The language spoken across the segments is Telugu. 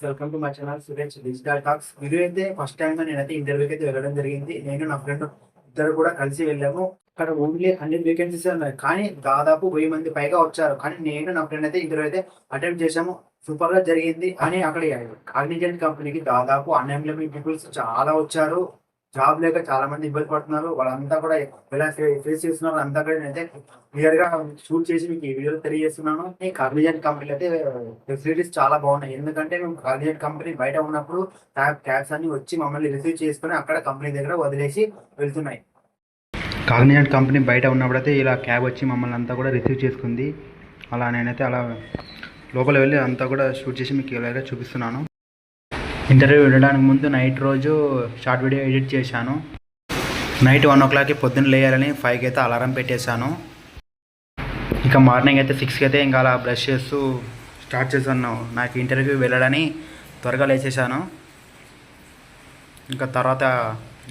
Welcome to my channel Suresh digital talks video అయితే ఫస్ట్ టైం నేనైతే ఇంటర్వ్యూకి అయితే వెళ్ళడం జరిగింది. నేను నా ఫ్రెండ్ ఇద్దరు కూడా కలిసి వెళ్ళాము. అక్కడ ఓన్లీ హండ్రెడ్ వేకెన్సీస్ ఉన్నాయి. కానీ దాదాపు వెయ్యి మంది పైగా వచ్చారు. కానీ నేను నా ఫ్రెండ్ అయితే ఇంటర్వ్యూ అయితే అటెంప్ట్ చేశాము. సూపర్గా జరిగింది. అని అక్కడ కాగ్నిజెంట్ కంపెనీకి దాదాపు అన్ఎంప్లాయ్మెంట్ పీపుల్స్ చాలా వచ్చారు. జాబ్ లేక చాలా మంది ఇబ్బంది పడుతున్నారు. వాళ్ళంతా కూడా ఎలా ఫేస్ చేస్తున్నారు అంతా కూడా నేనైతే క్లియర్గా షూట్ చేసి మీకు ఈ వీడియోలో తెలియజేస్తున్నాను. ఈ కార్నిజెంట్ కంపెనీలు అయితే ఫెసిలిటీస్ చాలా బాగున్నాయి. ఎందుకంటే మేము కార్నిజెంట్ కంపెనీ బయట ఉన్నప్పుడు క్యాబ్స్ అన్ని వచ్చి మమ్మల్ని రిసీవ్ చేసుకుని అక్కడ కంపెనీ దగ్గర వదిలేసి వెళ్తున్నాయి. కాగ్నిజెంట్ కంపెనీ బయట ఉన్నప్పుడైతే ఇలా క్యాబ్ వచ్చి మమ్మల్ని అంతా కూడా రిసీవ్ చేసుకుంది. అలా నేనైతే అలా లోపల వెళ్ళి అంతా కూడా షూట్ చేసి మీకు ఇలాగే చూపిస్తున్నాను. ఇంటర్వ్యూ వెళ్ళడానికి ముందు నైట్ రోజు షార్ట్ వీడియో ఎడిట్ చేశాను. నైట్ వన్ ఓ క్లాక్కి పొద్దున్న లేయాలని ఫైవ్కి అయితే అలారం పెట్టేశాను. ఇంకా మార్నింగ్ అయితే సిక్స్కి అయితే ఇంకా అలా బ్రష్ చేస్తూ స్టార్ట్ చేశాను. నాకు ఇంటర్వ్యూ వెళ్ళడని త్వరగా లేచేశాను. ఇంకా తర్వాత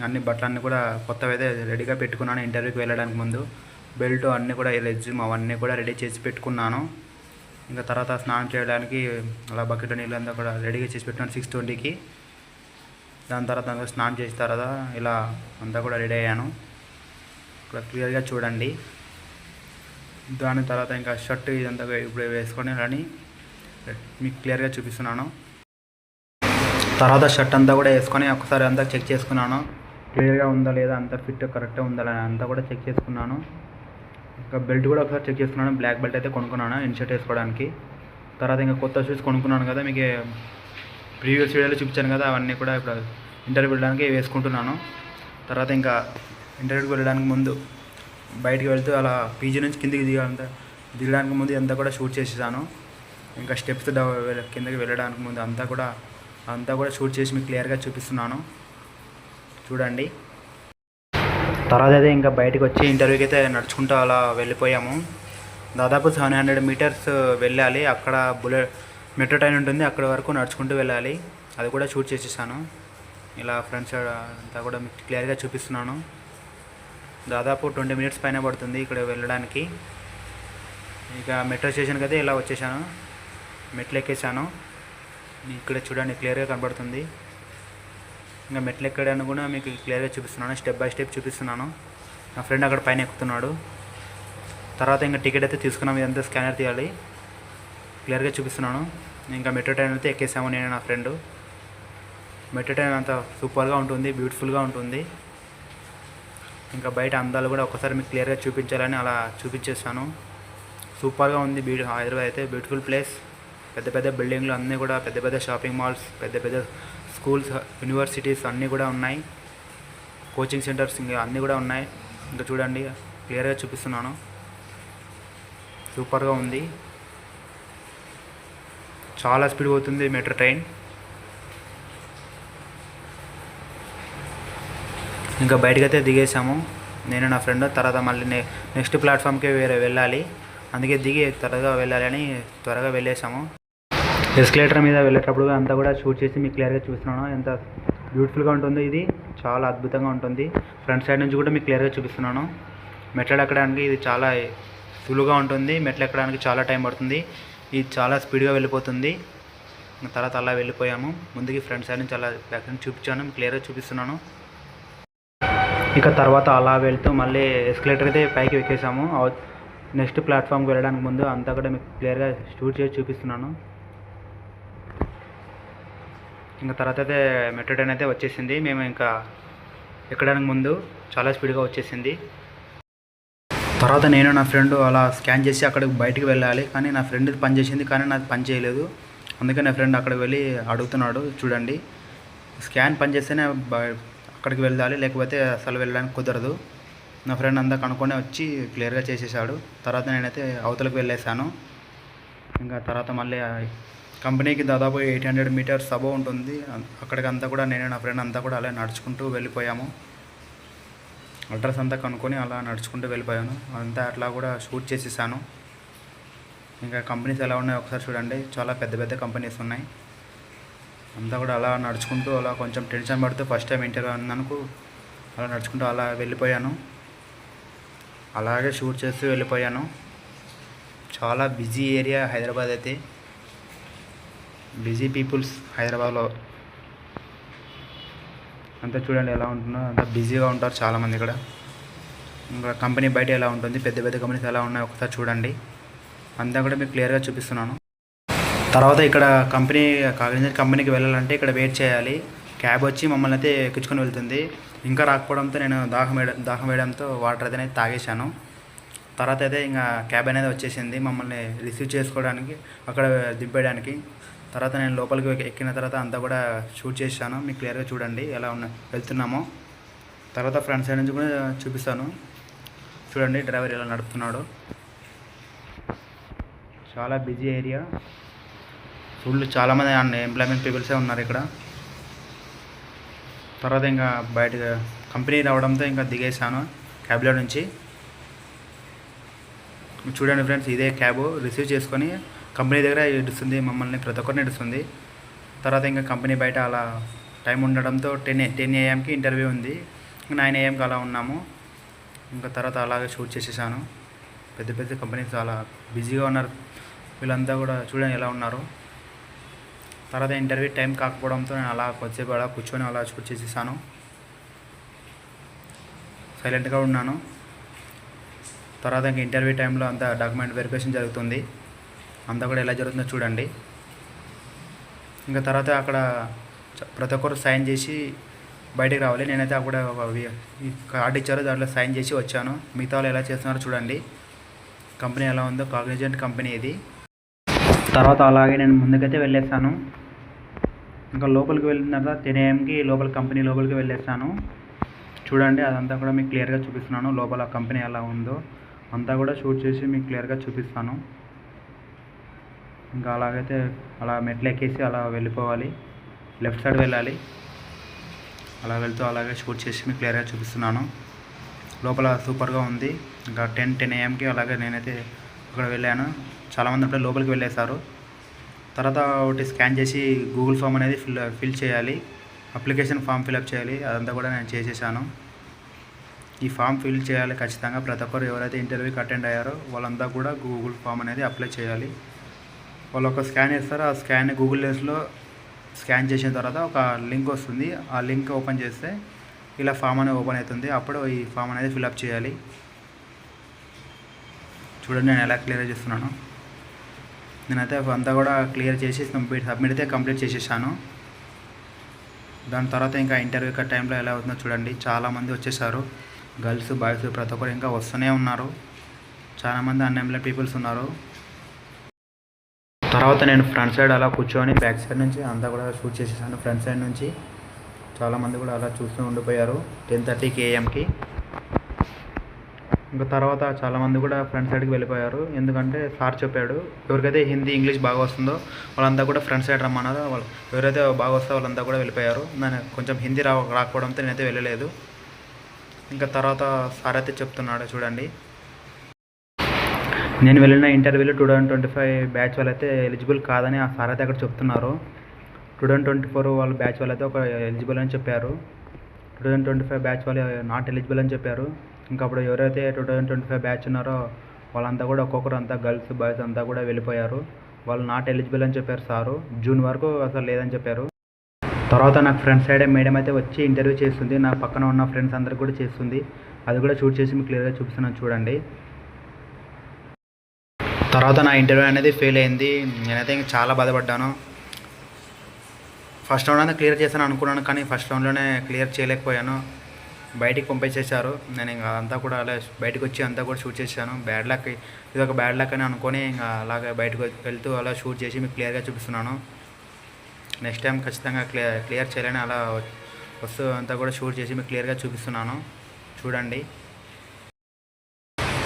అన్ని బట్టలన్నీ కూడా కొత్తవి అయితే రెడీగా పెట్టుకున్నాను ఇంటర్వ్యూకి వెళ్ళడానికి ముందు. బెల్ట్ అన్నీ కూడా రెజ్యూమ్ అవన్నీ కూడా రెడీ చేసి పెట్టుకున్నాను. ఇంకా తర్వాత స్నానం చేయడానికి అలా బకెట్ నీళ్ళు అంతా కూడా రెడీగా చేసి పెట్టాను సిక్స్ ట్వంటీకి. దాని తర్వాత స్నానం చేసిన తర్వాత ఇలా అంతా కూడా రెడీ అయ్యాను. ఇక్కడ క్లియర్గా చూడండి. దాని తర్వాత ఇంకా షర్ట్ ఇదంతా ఇప్పుడు వేసుకొని అని మీకు క్లియర్గా చూపిస్తున్నాను. తర్వాత షర్ట్ అంతా కూడా వేసుకొని ఒకసారి అంతా చెక్ చేసుకున్నాను. క్లియర్గా ఉందా లేదా అంతా ఫిట్ కరెక్ట్గా ఉందా అంతా కూడా చెక్ చేసుకున్నాను. ఇంకా బెల్ట్ కూడా ఒకసారి చెక్ చేసుకున్నాను. బ్లాక్ బెల్ట్ అయితే కొనుక్కున్నాను ఇన్షర్ట్ వేసుకోవడానికి. తర్వాత ఇంకా కొత్త షూస్ కొనుక్కున్నాను కదా మీకు ప్రీవియస్ వీడియోలో చూపించాను కదా అవన్నీ కూడా ఇప్పుడు ఇంటర్వ్యూ వెళ్ళడానికి వేసుకుంటున్నాను. తర్వాత ఇంకా ఇంటర్వ్యూకి వెళ్ళడానికి ముందు బయటికి వెళ్తూ అలా పీజీ నుంచి కిందికి దిగాలంత దిగడానికి ముందు అంతా కూడా షూట్ చేసేసాను. ఇంకా స్టెప్స్ కిందకి వెళ్ళడానికి ముందు అంతా కూడా అంతా కూడా షూట్ చేసి మీకు క్లియర్గా చూపిస్తున్నాను. చూడండి. తర్వాత అయితే ఇంకా బయటకు వచ్చి ఇంటర్వ్యూకి అయితే నడుచుకుంటూ అలా వెళ్ళిపోయాము. దాదాపు సెవెన్ హండ్రెడ్ మీటర్స్ వెళ్ళాలి. అక్కడ బుల్లెట్ మెట్రో ట్రైన్ ఉంటుంది. అక్కడ వరకు నడుచుకుంటూ వెళ్ళాలి. అది కూడా షూట్ చేసేసాను. ఇలా ఫ్రెండ్స్ అంతా కూడా మీకు క్లియర్గా చూపిస్తున్నాను. దాదాపు ట్వంటీ మినిట్స్ పైన పడుతుంది ఇక్కడ వెళ్ళడానికి. ఇక మెట్రో స్టేషన్కి అయితే ఇలా వచ్చేసాను. మెట్లు ఎక్కేసాను. ఇక్కడ చూడండి క్లియర్గా కనబడుతుంది ఇంకా మెట్లు ఎక్కడానికి కూడా మీకు క్లియర్గా చూపిస్తున్నాను. స్టెప్ బై స్టెప్ చూపిస్తున్నాను. నా ఫ్రెండ్ అక్కడ పైన ఎక్కుతున్నాడు. తర్వాత ఇంకా టికెట్ అయితే తీసుకున్నాం. ఇదంతా స్కానర్ తీయాలి. క్లియర్గా చూపిస్తున్నాను. ఇంకా మెట్రో ట్రైన్ అయితే ఎక్కేసాము నేను నా ఫ్రెండ్. మెట్రో ట్రైన్ అంత సూపర్గా ఉంటుంది బ్యూటిఫుల్గా ఉంటుంది. ఇంకా బయట అందాలు కూడా ఒకసారి మీకు క్లియర్గా చూపించాలని అలా చూపించేస్తాను సూపర్గా ఉంది. బ్యూ హైదరాబాద్ అయితే బ్యూటిఫుల్ ప్లేస్. పెద్ద పెద్ద బిల్డింగ్లు అన్నీ కూడా పెద్ద పెద్ద షాపింగ్ మాల్స్ పెద్ద పెద్ద స్కూల్స్ యూనివర్సిటీస్ అన్నీ కూడా ఉన్నాయి. కోచింగ్ సెంటర్స్ ఇంకా అన్నీ కూడా ఉన్నాయి. ఇంకా చూడండి క్లియర్గా చూపిస్తున్నాను. సూపర్గా ఉంది. చాలా స్పీడ్ పోతుంది మెట్రో ట్రైన్. ఇంకా బయటకైతే దిగేసాము నేను నా ఫ్రెండ్ తర్వాత మళ్ళీ నె నెక్స్ట్ ప్లాట్ఫామ్కే వేరే వెళ్ళాలి. అందుకే దిగి త్వరగా వెళ్ళాలి అని త్వరగా వెళ్ళేసాము ఎస్కలేటర్ మీద వెళ్ళేటప్పుడు అంతా కూడా షూట్ చేసి మీకు క్లియర్గా చూస్తున్నాను ఎంత బ్యూటిఫుల్గా ఉంటుందో ఇది. చాలా అద్భుతంగా ఉంటుంది. ఫ్రంట్ సైడ్ నుంచి కూడా మీకు క్లియర్గా చూపిస్తున్నాను. మెట్లు ఎక్కడానికి ఇది చాలా సులువుగా ఉంటుంది. మెట్లు ఎక్కడానికి చాలా టైం పడుతుంది. ఇది చాలా స్పీడ్గా వెళ్ళిపోతుంది. తర్వాత అలా వెళ్ళిపోయాము. ముందుకి ఫ్రంట్ సైడ్ నుంచి అలా బ్యాక్ నుంచి చూపించాను. క్లియర్గా చూపిస్తున్నాను. ఇక తర్వాత అలా వెళ్తూ మళ్ళీ ఎస్కలేటర్ అయితే పైకి ఎక్కేసాము. నెక్స్ట్ ప్లాట్ఫామ్కి వెళ్ళడానికి ముందు అంతా కూడా మీకు క్లియర్గా షూట్ చేసి చూపిస్తున్నాను. ఇంకా తర్వాత అయితే మెట్రో ట్రైన్ అయితే వచ్చేసింది. మేము ఇంకా ఎక్కడానికి ముందు చాలా స్పీడ్గా వచ్చేసింది. తర్వాత నేను నా ఫ్రెండ్ అలా స్కాన్ చేసి అక్కడికి బయటకు వెళ్ళాలి. కానీ నా ఫ్రెండ్ పనిచేసింది కానీ నాకు పని చేయలేదు. అందుకే నా ఫ్రెండ్ అక్కడికి వెళ్ళి అడుగుతున్నాడు చూడండి స్కాన్ పనిచేస్తేనే అక్కడికి వెళ్ళాలి. లేకపోతే అసలు వెళ్ళడానికి కుదరదు. నా ఫ్రెండ్ అంతా కనుక్కొని వచ్చి క్లియర్గా చేసేసాడు. తర్వాత నేనైతే అవతలకు వెళ్ళేసాను ఇంకా తర్వాత మళ్ళీ కంపెనీకి దాదాపు ఎయిట్ హండ్రెడ్ మీటర్స్ అబో ఉంటుంది. అక్కడికి అంతా కూడా నేను నా ఫ్రెండ్ అంతా కూడా అలా నడుచుకుంటూ వెళ్ళిపోయాము. అడ్రస్ అంతా కనుక్కొని అలా నడుచుకుంటూ వెళ్ళిపోయాను. అంతా అట్లా కూడా షూట్ చేసేసాను. ఇంకా కంపెనీస్ ఎలా ఉన్నాయో ఒకసారి చూడండి. చాలా పెద్ద పెద్ద కంపెనీస్ ఉన్నాయి. అంతా కూడా అలా నడుచుకుంటూ అలా కొంచెం టెన్షన్ పడుతూ ఫస్ట్ టైం ఇంటర్వ్యూ అన్నందుకు అలా నడుచుకుంటూ అలా వెళ్ళిపోయాను. అలాగే షూట్ చేస్తూ వెళ్ళిపోయాను. చాలా బిజీ ఏరియా హైదరాబాద్ అయితే. బిజీ పీపుల్స్ హైదరాబాద్లో. అంతా చూడండి ఎలా ఉంటుందో. అంతా బిజీగా ఉంటారు చాలామంది ఇక్కడ. ఇంకా కంపెనీ బయట ఎలా ఉంటుంది పెద్ద పెద్ద కంపెనీస్ ఎలా ఉన్నాయో ఒకసారి చూడండి. అంతా కూడా మీకు క్లియర్గా చూపిస్తున్నాను. తర్వాత ఇక్కడ కంపెనీ కాగ్నిజెంట్ కంపెనీకి వెళ్ళాలంటే ఇక్కడ వెయిట్ చేయాలి. క్యాబ్ వచ్చి మమ్మల్ని అయితే ఎక్కించుకొని వెళ్తుంది. ఇంకా రాకపోవడంతో నేను దాహం వేయడం దాహం వేయడంతో వాటర్ అయితే తాగేశాను. తర్వాత అయితే ఇంకా క్యాబ్ అనేది వచ్చేసింది మమ్మల్ని రిసీవ్ చేసుకోవడానికి అక్కడ దింపేయడానికి. తర్వాత నేను లోపలికి ఎక్కిన తర్వాత అంతా కూడా షూట్ చేశాను. మీకు క్లియర్గా చూడండి ఎలా ఉన్న వెళ్తున్నామో. తర్వాత ఫ్రంట్ సైడ్ నుంచి కూడా చూపిస్తాను. చూడండి డ్రైవర్ ఎలా నడుపుతున్నాడు. చాలా బిజీ ఏరియా. ఫుల్ చాలామంది ఎంప్లాయ్మెంట్ పీపుల్సే ఉన్నారు ఇక్కడ. తర్వాత ఇంకా బయట కంపెనీ రావడంతో ఇంకా దిగేసాను క్యాబ్లో నుంచి. చూడండి ఫ్రెండ్స్ ఇదే క్యాబ్ రిసీవ్ చేసుకొని కంపెనీ దగ్గర ఇడుస్తుంది మమ్మల్ని ప్రతి ఒక్కరిని ఇడుస్తుంది తర్వాత ఇంకా కంపెనీ బయట అలా టైం ఉండడంతో టెన్ టెన్ ఏఎంకి ఇంటర్వ్యూ ఉంది. నైన్ ఏఎంకి అలా ఉన్నాము. ఇంకా తర్వాత అలాగే షూట్ చేసేసాను. పెద్ద పెద్ద కంపెనీస్ చాలా బిజీగా ఉన్నారు. వీళ్ళంతా కూడా చూడండి ఎలా ఉన్నారు. తర్వాత ఇంటర్వ్యూ టైం కాకపోవడంతో నేను అలా కొద్దిసేపు అలా కూర్చొని అలా షూట్ చేసేసాను. సైలెంట్గా ఉన్నాను. తర్వాత ఇంకా ఇంటర్వ్యూ టైంలో అంతా డాక్యుమెంట్ వెరిఫికేషన్ జరుగుతుంది. అంతా కూడా ఎలా జరుగుతుందో చూడండి. ఇంకా తర్వాత అక్కడ ప్రతి ఒక్కరు సైన్ చేసి బయటికి రావాలి. నేనైతే అక్కడ ఒక కార్డు ఇచ్చారు. దాంట్లో సైన్ చేసి వచ్చాను. మిగతా వాళ్ళు ఎలా చేస్తున్నారో చూడండి. కంపెనీ ఎలా ఉందో కాగ్నిజెంట్ కంపెనీ ఇది. తర్వాత అలాగే నేను ముందుకైతే వెళ్ళేస్తాను. ఇంకా లోపలికి వెళ్ళిన తర్వాత టెన్ ఏఎంకి లోపల కంపెనీ లోపలికి వెళ్ళేస్తాను. చూడండి అదంతా కూడా మీకు క్లియర్గా చూపిస్తున్నాను. లోపల కంపెనీ ఎలా ఉందో అంతా కూడా షూట్ చేసి మీకు క్లియర్గా చూపిస్తాను. ఇంకా అలాగైతే అలా మెట్లు ఎక్కేసి అలా వెళ్ళిపోవాలి. లెఫ్ట్ సైడ్ వెళ్ళాలి. అలా వెళ్తూ అలాగే షూట్ చేసి మీకు క్లియర్గా చూపిస్తున్నాను. లోపల సూపర్గా ఉంది. ఇంకా టెన్ టెన్ ఏఎంకి అలాగే నేనైతే అక్కడ వెళ్ళాను. చాలామంది అప్పుడే లోపలికి వెళ్ళేశారు. తర్వాత ఒకటి స్కాన్ చేసి గూగుల్ ఫామ్ అనేది ఫిల్ ఫిల్ చేయాలి. అప్లికేషన్ ఫామ్ ఫిల్అప్ చేయాలి. అదంతా కూడా నేను చేసేసాను. ఈ ఫామ్ ఫిల్ చేయాలి ఖచ్చితంగా. ప్రతి ఒక్కరు ఎవరైతే ఇంటర్వ్యూకి అటెండ్ అయ్యారో వాళ్ళంతా కూడా గూగుల్ ఫామ్ అనేది అప్లై చేయాలి. వాళ్ళు ఒక స్కాన్ చేస్తారు. ఆ స్కాన్ గూగుల్ లెన్స్లో స్కాన్ చేసిన తర్వాత ఒక లింక్ వస్తుంది. ఆ లింక్ ఓపెన్ చేస్తే ఇలా ఫామ్ అనేది ఓపెన్ అవుతుంది. అప్పుడు ఈ ఫామ్ అనేది ఫిల్అప్ చేయాలి. చూడండి నేను ఎలా క్లియర్ చేస్తున్నాను. నేనైతే అంతా కూడా క్లియర్ చేసి సబ్మిట్ అయితే కంప్లీట్ చేసేసాను. దాని తర్వాత ఇంకా ఇంటర్వ్యూ టైంలో ఎలా అవుతుందో చూడండి. చాలామంది వచ్చేసారు. గర్ల్స్ బాయ్స్ ప్రతి ఒక్కరు ఇంకా వస్తూనే ఉన్నారు. చాలామంది అన్ఎంప్లాయ్ పీపుల్స్ ఉన్నారు. తర్వాత నేను ఫ్రంట్ సైడ్ అలా కూర్చొని బ్యాక్ సైడ్ నుంచి అంతా కూడా షూట్ చేసేసాను. ఫ్రంట్ సైడ్ నుంచి చాలామంది కూడా అలా చూస్తూ ఉండిపోయారు టెన్ థర్టీకి ఏఎంకి ఇంకా తర్వాత చాలామంది కూడా ఫ్రంట్ సైడ్కి వెళ్ళిపోయారు. ఎందుకంటే సార్ చెప్పాడు ఎవరికైతే హిందీ ఇంగ్లీష్ బాగా వస్తుందో వాళ్ళంతా కూడా ఫ్రంట్ సైడ్ రమ్మన్నారు. వాళ్ళు ఎవరైతే బాగా వస్తారో వాళ్ళంతా కూడా వెళ్ళిపోయారు. నేను కొంచెం హిందీ రా రాకపోవడంతో నేనైతే వెళ్ళలేదు. ఇంకా తర్వాత సార్ అయితే చెప్తున్నాడు చూడండి. నేను వెళ్ళిన ఇంటర్వ్యూలో two thousand twenty five batch వాళ్ళైతే ఎలిజిబుల్ కాదని ఆ సార్ అయితే అక్కడ చెప్తున్నారు. టూ థౌజండ్ ట్వంటీ ఫోర్ వాళ్ళ బ్యాచ్ వాళ్ళైతే ఒక ఎలిజిబుల్ అని చెప్పారు. Two thousand twenty five batch వాళ్ళు నాట్ ఎలిజిబుల్ అని చెప్పారు. ఇంకా అప్పుడు ఎవరైతే two thousand twenty five batch ఉన్నారో వాళ్ళంతా కూడా ఒక్కొక్కరు అంతా గర్ల్స్ బాయ్స్ అంతా కూడా వెళ్ళిపోయారు. వాళ్ళు నాట్ ఎలిజిబుల్ అని చెప్పారు సారు. జూన్ వరకు అసలు లేదని చెప్పారు. తర్వాత నాకు ఫ్రెండ్ సైడే మేడం అయితే వచ్చి ఇంటర్వ్యూ చేస్తుంది. నా పక్కన ఉన్న ఫ్రెండ్స్ అందరికి కూడా చేస్తుంది. అది కూడా షూట్ చేసి మీకు క్లియర్గా చూపిస్తున్నాను చూడండి. తర్వాత నా ఇంటర్వ్యూ అనేది ఫెయిల్ అయింది. నేనైతే ఇంకా చాలా బాధపడ్డాను. ఫస్ట్ రౌండ్ అనేది క్లియర్ చేశాను అనుకున్నాను కానీ ఫస్ట్ రౌండ్లోనే క్లియర్ చేయలేకపోయాను. బయటికి పంపించేశారు నేను ఇంకా అంతా కూడా అలా బయటకు వచ్చి అంతా కూడా షూట్ చేశాను. బ్యాడ్ లక్ ఇది ఒక బ్యాడ్ లక్ అని అనుకొని ఇంకా అలాగే బయటకు వెళ్తూ అలా షూట్ చేసి మీకు క్లియర్గా చూపిస్తున్నాను. నెక్స్ట్ టైం ఖచ్చితంగా క్లియర్ క్లియర్ చేయాలని అలా వస్తూ అంతా కూడా షూట్ చేసి మీకు క్లియర్గా చూపిస్తున్నాను. చూడండి.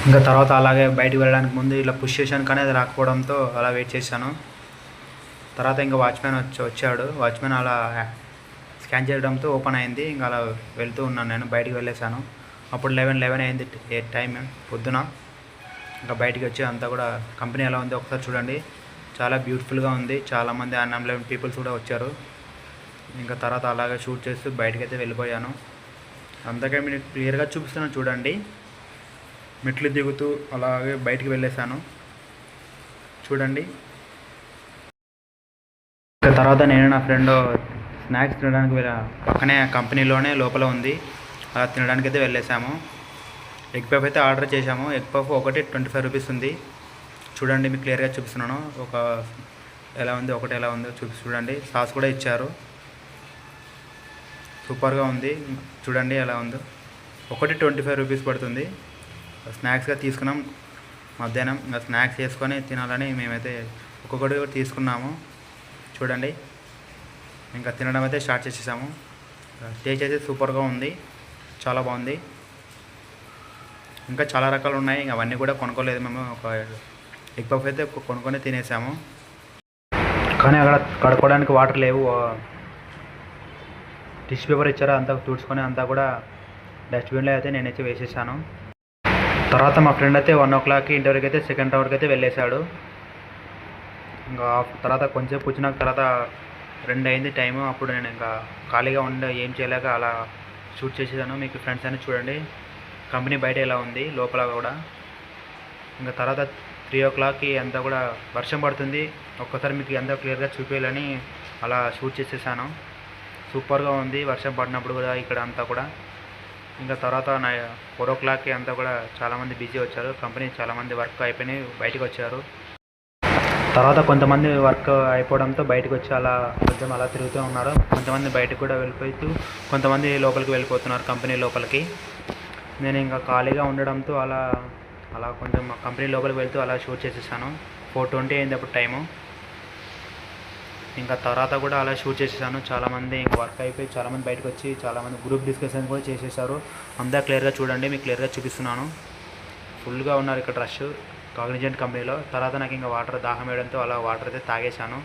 ఇంకా తర్వాత అలాగే బయటికి వెళ్ళడానికి ముందు ఇలా పుష్ చేశాను కానీ అది రాకపోవడంతో అలా వెయిట్ చేశాను. తర్వాత ఇంకా వాచ్మెన్ వచ్చి వచ్చాడు. వాచ్మెన్ అలా స్కాన్ చేయడంతో ఓపెన్ అయింది. ఇంకా అలా వెళ్తూ ఉన్నాను నేను. బయటికి వెళ్ళేసాను అప్పుడు లెవెన్ లెవెన్ అయింది ఏ టైం పొద్దున. ఇంకా బయటికి వచ్చి అంతా కూడా కంపెనీ ఎలా ఉంది ఒకసారి చూడండి. చాలా బ్యూటిఫుల్గా ఉంది. చాలామంది అన్ఎంప్లాయ్మెంట్ పీపుల్స్ కూడా వచ్చారు. ఇంకా తర్వాత అలాగే షూట్ చేస్తూ బయటకైతే అయితే వెళ్ళిపోయాను అందుకే మీరు క్లియర్గా చూపిస్తున్నాను చూడండి. మెట్లు దిగుతూ అలాగే బయటికి వెళ్ళేసాను చూడండి. తర్వాత నేను నా ఫ్రెండ్ స్నాక్స్ తినడానికి వెళ్ళా. పక్కనే కంపెనీలోనే లోపల ఉంది. అలా తినడానికి అయితే వెళ్ళేసాము ఎగ్ పఫ్ అయితే ఆర్డర్ చేశాము. ఎగ్ పఫ్ ఒకటి ట్వంటీ ఫైవ్ రూపీస్ ఉంది. చూడండి మీకు క్లియర్గా చూపిస్తున్నాను. ఒక ఎలా ఉంది ఒకటి ఎలా ఉందో చూపి చూడండి. సాస్ కూడా ఇచ్చారు. సూపర్గా ఉంది. చూడండి ఎలా ఉందో. ఒకటి ట్వంటీ ఫైవ్ రూపీస్ పడుతుంది. స్నాక్స్గా తీసుకున్నాం. మధ్యాహ్నం ఇంకా స్నాక్స్ చేసుకొని తినాలని మేమైతే ఒక్కొక్కటి తీసుకున్నాము. చూడండి. ఇంకా తినడం అయితే స్టార్ట్ చేసేసాము. టేస్ట్ అయితే సూపర్గా ఉంది. చాలా బాగుంది. ఇంకా చాలా రకాలు ఉన్నాయి. ఇంకా అవన్నీ కూడా కొనుక్కోలేదు మేము. ఒక ఎగ్ పఫ్ అయితే కొనుక్కొని తినేసాము. కానీ అక్కడ కడుక్కోవడానికి వాటర్ లేవు. టిష్యూ పేపర్ ఇచ్చారా? అంతా తుడుచుకొని అంతా కూడా డస్ట్బిన్లో అయితే నేనైతే వేసేసాను. తర్వాత మా ఫ్రెండ్ అయితే వన్ ఓ క్లాక్కి ఇంటర్వ్యూకి అయితే సెకండ్ రౌండ్కి అయితే వెళ్ళేశాడు. ఇంకా తర్వాత కొంచెం కూర్చున్నాక తర్వాత రెండు అయింది టైము అప్పుడు నేను ఇంకా ఖాళీగా ఉండే ఏం చేయలేక అలా షూట్ చేసేదాను మీకు ఫ్రెండ్స్ అని చూడండి. కంపెనీ బయట ఎలా ఉంది? లోపల కూడా. ఇంకా తర్వాత త్రీ ఓ క్లాక్కి అంతా కూడా వర్షం పడుతుంది. ఒక్కసారి మీకు అంతా క్లియర్గా చూపించాలని అలా షూట్ చేసేసాను. సూపర్గా ఉంది. వర్షం పడినప్పుడు కూడా ఇక్కడ అంతా కూడా. ఇంకా తర్వాత నా ఫోర్ ఓ క్లాక్కి అంతా కూడా చాలామంది బిజీ వచ్చారు. కంపెనీ చాలామంది వర్క్ అయిపోయినాయి బయటకు వచ్చారు. తర్వాత కొంతమంది వర్క్ అయిపోవడంతో బయటకు వచ్చి అలా కొంచెం అలా తిరుగుతూ ఉన్నారు. కొంతమంది బయటకు కూడా వెళ్ళిపోతూ కొంతమంది లోపలికి వెళ్ళిపోతున్నారు కంపెనీ లోపలికి. నేను ఇంకా ఖాళీగా ఉండడంతో అలా అలా కొంచెం కంపెనీ లోపలికి వెళ్తూ అలా షూట్ చేసేసాను. ఫోర్ ట్వంటీ అయింది అప్పుడు టైము. ఇంకా తర్వాత కూడా అలా షూట్ చేసేసాను. చాలామంది ఇంకా వర్క్ అయిపోయి చాలామంది బయటకు వచ్చి చాలామంది గ్రూప్ డిస్కషన్ కూడా చేసేసారు. అంతా క్లియర్గా చూడండి మీకు క్లియర్గా చూపిస్తున్నాను. ఫుల్గా ఉన్నారు ఇక్కడ రష్ కాగ్నిజెంట్ కంపెనీలో తర్వాత నాకు ఇంకా వాటర్ దాహం వేయడంతో అలా వాటర్ అయితే తాగేశాను.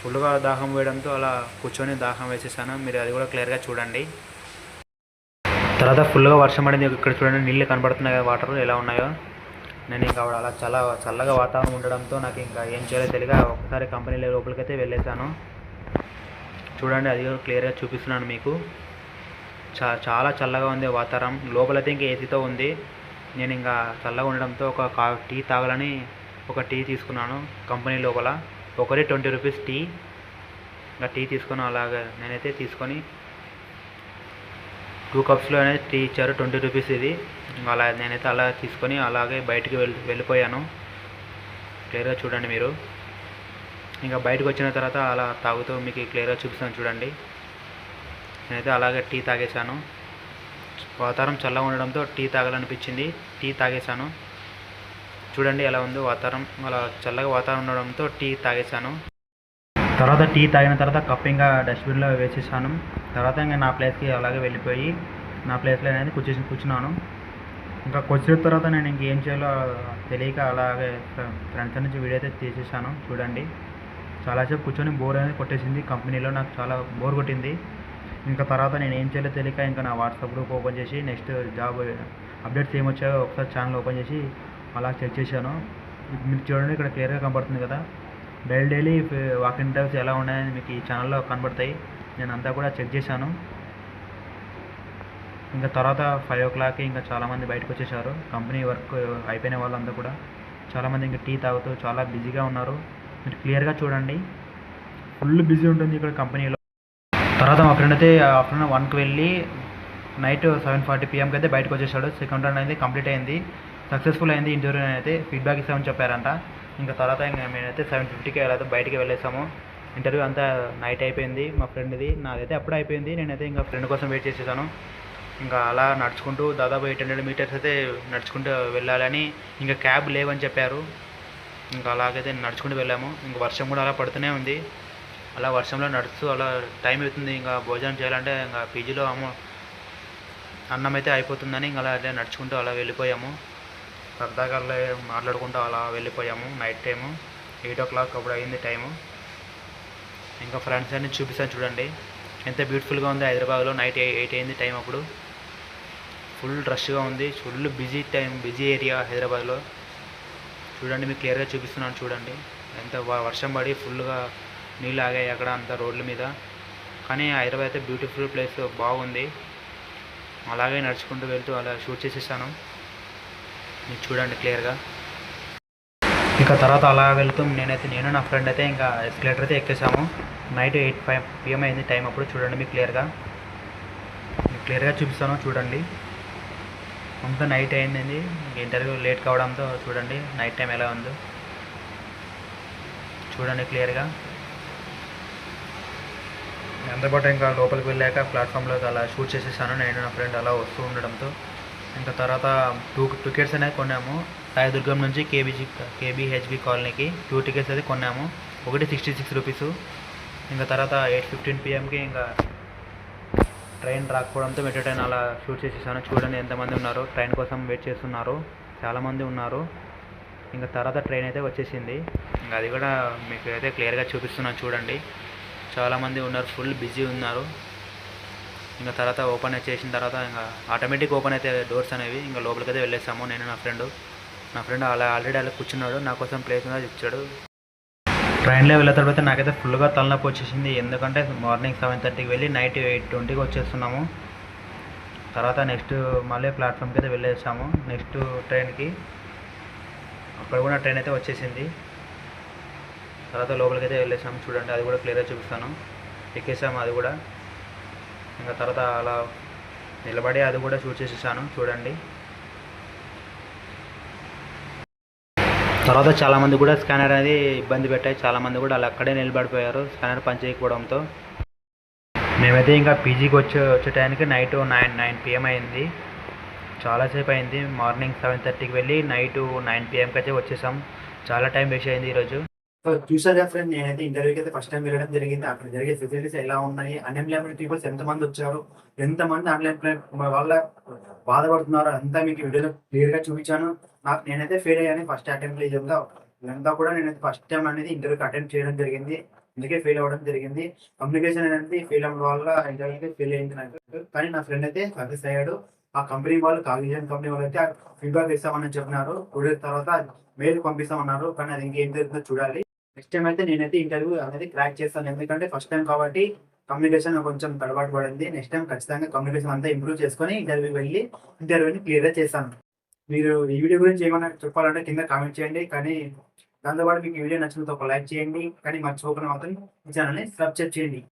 ఫుల్గా దాహం వేయడంతో అలా కూర్చొని దాహం వేసేసాను. మీరు అది కూడా క్లియర్గా చూడండి. తర్వాత ఫుల్గా వర్షం పడింది. ఇక్కడ చూడండి నీళ్ళు కనబడుతున్నాయి కదా వాటర్ ఎలా ఉన్నాయో. నేను ఇంకా అలా చాలా చల్లగా వాతావరణం ఉండడంతో నాకు ఇంకా ఏం చేయాలో తెలియక ఒకసారి కంపెనీ లోపలికైతే అయితే వెళ్ళేసాను చూడండి అది కూడా క్లియర్గా చూపిస్తున్నాను మీకు. చా చాలా చల్లగా ఉంది వాతావరణం. లోపలైతే ఇంకా ఏసీతో ఉంది. నేను ఇంకా చల్లగా ఉండడంతో ఒక కా టీ తాగాలని ఒక టీ తీసుకున్నాను కంపెనీ లోపల. ఒకటి ట్వంటీ రూపీస్ టీ. ఇంకా టీ తీసుకున్నాను అలాగే నేనైతే తీసుకొని టూ కప్స్లో అనేది టీ ఇచ్చారు ట్వంటీ రూపీస్ ఇది. అలా నేనైతే అలా తీసుకొని అలాగే బయటికి వెళ్ళి వెళ్ళిపోయాను. క్లియర్గా చూడండి మీరు. ఇంకా బయటకు వచ్చిన తర్వాత అలా తాగుతూ మీకు క్లియర్గా చూపిస్తాను చూడండి. నేనైతే అలాగే టీ తాగేశాను. వాతావరణం చల్లగా ఉండడంతో టీ తాగాలనిపించింది. టీ తాగేశాను. చూడండి ఎలా ఉందో వాతావరణం. అలా చల్లగా వాతావరణం ఉండడంతో టీ తాగేశాను. తర్వాత టీ తాగిన తర్వాత కప్ ఇంకా డస్ట్బిన్లో వేసేసాను. తర్వాత ఇంకా నా ప్లేస్కి అలాగే వెళ్ళిపోయి నా ప్లేస్లో అనేది కూర్చొని కూర్చున్నాను. ఇంకా వచ్చిన తర్వాత నేను ఇంకేం చేయాలో తెలియక అలాగే ఫ్రెండ్స్ నుంచి వీడియో అయితే తీసేసాను చూడండి. చాలాసేపు కూర్చొని బోర్ అనేది కొట్టేసింది. కంపెనీలో నాకు చాలా బోర్ కొట్టింది. ఇంకా తర్వాత నేను ఏం చేయాలో తెలియక ఇంకా నా వాట్సాప్ గ్రూప్ ఓపెన్ చేసి నెక్స్ట్ జాబ్ అప్డేట్స్ ఏమొచ్చాయో ఒకసారి ఛానల్ ఓపెన్ చేసి అలా చెక్ చేశాను. మీరు చూడండి ఇక్కడ క్లియర్గా కనబడుతుంది కదా. డైలీ డైలీ వాకింగ్ ఇంటర్వ్యూస్ ఎలా ఉన్నాయని మీకు ఈ ఛానల్లో కనబడతాయి. నేను అంతా కూడా చెక్ చేశాను. ఇంకా తర్వాత ఫైవ్ ఓ క్లాక్కి ఇంకా చాలామంది బయటకు వచ్చేసారు కంపెనీ వర్క్ అయిపోయిన వాళ్ళంతా కూడా. చాలామంది ఇంకా టీ తాగుతూ చాలా బిజీగా ఉన్నారు. మీరు క్లియర్గా చూడండి. ఫుల్ బిజీ ఉంటుంది ఇక్కడ కంపెనీలో. తర్వాత మా ఫ్రెండ్ అయితే ఆఫ్టర్నూన్ వన్కి వెళ్ళి నైట్ సెవెన్ ఫార్టీ పిఎంకి అయితే బయటకు వచ్చేసాడు సెకండ్ రన్ అయితే కంప్లీట్ అయింది. సక్సెస్ఫుల్ అయింది ఇంటర్వ్యూ అయితే ఫీడ్బ్యాక్ ఇస్తామని చెప్పారంట. ఇంకా తర్వాత ఇంకా మేమైతే సెవెన్ ఫిఫ్టీకి అయితే బయటికి వెళ్ళేసాము. ఇంటర్వ్యూ అంతా నైట్ అయిపోయింది మా ఫ్రెండ్ది. నాదైతే అప్పుడు అయిపోయింది. నేనైతే ఇంకా ఫ్రెండ్ కోసం వెయిట్ చేసేసాను. ఇంకా అలా నడుచుకుంటూ దాదాపు ఎయిట్ హండ్రెడ్ మీటర్స్ అయితే నడుచుకుంటూ వెళ్ళాలని ఇంకా క్యాబ్ లేవని చెప్పారు. ఇంకా అలాగైతే నడుచుకుంటూ వెళ్ళాము. ఇంకా వర్షం కూడా అలా పడుతూనే ఉంది. అలా వర్షంలో నడుస్తూ అలా టైం అవుతుంది. ఇంకా భోజనం చేయాలంటే ఇంకా పీజీలో అమ్మ అన్నం అయితే అయిపోతుందని ఇంకా అలా అట్లే నడుచుకుంటూ అలా వెళ్ళిపోయాము. సరదాగా అలా మాట్లాడుకుంటూ అలా వెళ్ళిపోయాము. Night time eight o'clock అప్పుడు అయింది టైము. ఇంకా ఫ్రెండ్స్ అన్ని చూపిస్తాను చూడండి. ఎంత బ్యూటిఫుల్గా ఉంది హైదరాబాద్లో. నైట్ ఎయిట్ అయింది టైం అప్పుడు. ఫుల్ రష్గా ఉంది. Full busy time busy area హైదరాబాద్లో. చూడండి మీకు క్లియర్గా చూపిస్తున్నాను చూడండి. ఎంత వ- వర్షం పడి ఫుల్గా నీళ్ళు ఆగాయి అక్కడ అంత రోడ్ల మీద. కానీ హైదరాబాద్ అయితే బ్యూటిఫుల్ ప్లేస్ బాగుంది. అలాగే నడుచుకుంటూ వెళ్తూ అలా షూట్ చేసేసాను. మీరు చూడండి క్లియర్గా ఇంకా తర్వాత అలా వెళ్తూ. నేనైతే నేను నా ఫ్రెండ్ అయితే ఇంకా ఎస్కలేటర్ అయితే ఎక్కేసాము. నైట్ ఎయిట్ ఫైవ్ పిఎం అయింది టైం అప్పుడు. చూడండి మీకు క్లియర్గా మీకు క్లియర్గా చూపిస్తాను. చూడండి. అంతా నైట్ అయింది ఇంటర్వ్యూ లేట్ కావడంతో చూడండి నైట్ టైం ఎలా ఉందో. చూడండి క్లియర్గా పాటు ఇంకా లోపలికి వెళ్ళాక ప్లాట్ఫామ్లోకి అలా షూట్ చేసేసాను. నేను నా ఫ్రెండ్ అలా వస్తూ ఉండడంతో. ఇంకా తర్వాత టూ టికెట్స్ అనేవి కొన్నాము. రాయదుర్గం నుంచి కేబీజీ కేబీహెచ్బి కాలనీకి టూ టికెట్స్ అయితే కొన్నాము. ఒకటి సిక్స్టీ సిక్స్ రూపీస్. ఇంకా తర్వాత ఎయిట్ ఫిఫ్టీన్ పిఎంకి ఇంకా ట్రైన్ రాకపోవడంతో మెట్రో ట్రైన్ అలా షూట్ చేసేసాను. చూడండి ఎంతమంది ఉన్నారు. ట్రైన్ కోసం వెయిట్ చేస్తున్నారు. చాలామంది ఉన్నారు. ఇంకా తర్వాత ట్రైన్ అయితే వచ్చేసింది. ఇంకా అది కూడా మీకు అయితే క్లియర్గా చూపిస్తున్నాను చూడండి. చాలామంది ఉన్నారు. ఫుల్ బిజీ ఉన్నారు. ఇంకా తర్వాత ఓపెన్ చేసిన తర్వాత ఇంకా ఆటోమేటిక్ ఓపెన్ అయితే డోర్స్ అనేవి ఇంకా లోపలికి అయితే వెళ్ళేసాము. నేను నా ఫ్రెండ్. నా ఫ్రెండ్ అలా ఆల్రెడీ అలా కూర్చున్నాడు నా కోసం ప్లేస్ కూడా ఇచ్చాడు. ట్రైన్లో వెళ్ళిన తర్వాత నాకైతే ఫుల్గా తలనొప్పి వచ్చేసింది. ఎందుకంటే మార్నింగ్ సెవెన్ థర్టీకి వెళ్ళి నైట్ ఎయిట్ ట్వంటీకి వచ్చేస్తున్నాము. తర్వాత నెక్స్ట్ మళ్ళీ ప్లాట్ఫామ్కి అయితే వెళ్ళేసాము నెక్స్ట్ ట్రైన్కి అక్కడ కూడా ట్రైన్ అయితే వచ్చేసింది. తర్వాత లోపలికి అయితే వెళ్ళేసాము. చూడండి అది కూడా క్లియర్గా చూపిస్తాను. ఎక్కేసాము అది కూడా. ఇంకా తర్వాత అలా నిలబడి అది కూడా షూట్ చేసేసాను చూడండి. తర్వాత చాలామంది కూడా స్కానర్ అనేది ఇబ్బంది పెట్టాయి. చాలామంది కూడా అలా అక్కడే నిలబడిపోయారు స్కానర్ పనిచేయకపోవడంతో మేమైతే ఇంకా పీజీకి వచ్చే వచ్చే టైంకి నైట్ నైన్ నైన్ పిఎం అయింది. చాలాసేపు అయింది. మార్నింగ్ సెవెన్ థర్టీకి వెళ్ళి నైట్ నైన్ పిఎంకి అయితే వచ్చేసాం. చాలా టైం వేస్ట్ అయింది ఈరోజు. చూసారా ఫ్రెండ్ నేనైతే ఇంటర్వ్యూకి అయితే ఫస్ట్ టైం వెళ్ళడం జరిగింది. అక్కడ జరిగే ఫెసిలిటీస్ ఎలా ఉన్నాయి? అన్ఎంప్లాయ్మెంట్ పీపుల్స్ ఎంతమంది వచ్చారు? ఎంతమంది అన్ఎంప్లాయ్మెంట్ వల్ల బాధపడుతున్నారు అంతా మీకు వీడియోలో క్లియర్గా చూపించాను. నాకు నేనైతే ఫెయిల్ అయ్యాను ఫస్ట్ అటెంప్ట్ ఇదంతా. ఇదంతా కూడా నేను ఫస్ట్ టైం అనేది ఇంటర్వ్యూకి అటెంప్ట్ చేయడం జరిగింది. అందుకే ఫెయిల్ అవ్వడం జరిగింది. కమ్యూనికేషన్ అనేది ఫెయిల్ అవ్వడం వల్ల అయితే ఫెయిల్ అయింది నాకు. కానీ నా ఫ్రెండ్ అయితే సక్సెస్ అయ్యాడు. ఆ కంపెనీ వాళ్ళు కాగ్నిజన్ కంపెనీ వాళ్ళు అయితే ఫీడ్బ్యాక్ ఇస్తామని చెప్పినారు. టూ డేస్ తర్వాత మెయిల్ పంపిస్తామన్నారు. కానీ అది ఇంకేం జరుగుతుందో చూడాలి. నెక్స్ట్ టైం అయితే నేనైతే ఇంటర్వ్యూ అనేది క్రాక్ చేస్తాను. ఎందుకంటే ఫస్ట్ టైం కాబట్టి కమ్యూనికేషన్ కొంచెం తడబాటు పడింది. నెక్స్ట్ టైం ఖచ్చితంగా కమ్యూనికేషన్ అంతా ఇంప్రూవ్ చేసుకొని ఇంటర్వ్యూ వెళ్ళి ఇంటర్వ్యూని క్లియర్గా చేస్తాను. మీరు ఈ వీడియో గురించి ఏమైనా చెప్పాలంటే కింద కామెంట్ చేయండి. కానీ దాంతోపాటు మీకు ఈ వీడియో నచ్చినంత ఒక లైక్ చేయండి. కానీ మర్చిపోకుండా మాత్రం ఈ ఛానల్ని సబ్స్క్రైబ్ చేయండి.